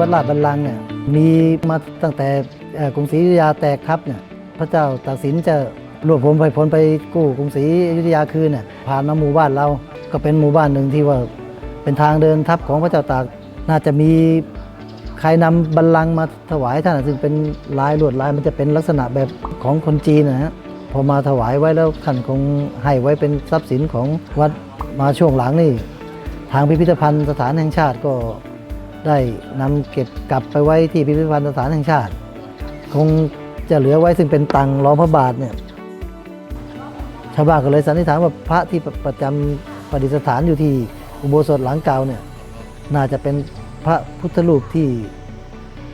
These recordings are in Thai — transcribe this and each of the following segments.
วัดลาดบัลลังก์เนี่ยมีมาตั้งแต่เอ่อกรุงศรีอยุธยาแตกทัพเนี่ยพระเจ้าตากสินจะรวบผมไปพลไปกู้กรุงศรีอยุธยาคืนเนี่ยผ่านมาหมู่บ้านเราก็เป็นหมู่บ้านหนึ่งที่ว่าเป็นทางเดินทัพของพระเจ้าตากน่าจะมีใครนำบัลลังก์มาถวายท่านซึ่งเป็นลายลวดลายมันจะเป็นลักษณะแบบของคนจีนนะฮะพอมาถวายไว้แล้วท่านคงให้ไว้เป็นทรัพย์สินของวัดมาช่วงหลังนี่ ทางพิพิธภัณฑ์สถานแห่งชาติก็ ได้นำเก็บกลับไปไว้ที่พิพิธภัณฑ์สถานแห่งชาติ คงจะเหลือไว้ซึ่งเป็นตังรองพระบาทเนี่ยชาวบ้านก็เลยสันนิษฐานว่าพระที่ประจำประดิษฐานอยู่ที่อุโบสถหลังเก่าเนี่ยน่าจะเป็นพระพุทธรูปที่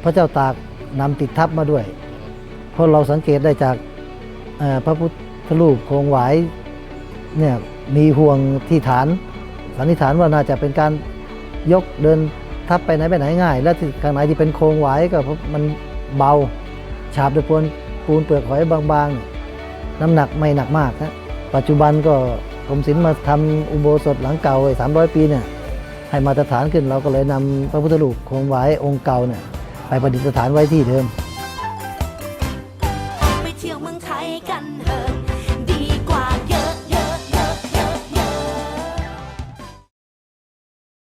พระเจ้าตากนำติดทับมาด้วย เพราะเราสังเกตได้จากพระพุทธรูปโครงหวายเนี่ยมีห่วงที่ฐานสันนิษฐานว่าน่าจะเป็นการยกเดิน ทับไปไหนไปไหนง่าย และที่ข้างในที่เป็นโครงหวก็เพราะมันเบา ฉาบด้วยปูนปูนเปลือกหอยบางๆนี่น้ำหนักไม่หนักมากนะปัจจุบันก็กรมศิลป์มาทำอุโบสถหลังเก่าไว้300ปีเนี่ยให้มาตรฐานขึ้นเราก็เลยนำพระพุทธรูปโครงหวองค์เก่าเนี่ยไปประดิษฐานไว้ที่เดิม ไปเที่ยวเมืองไทยกัน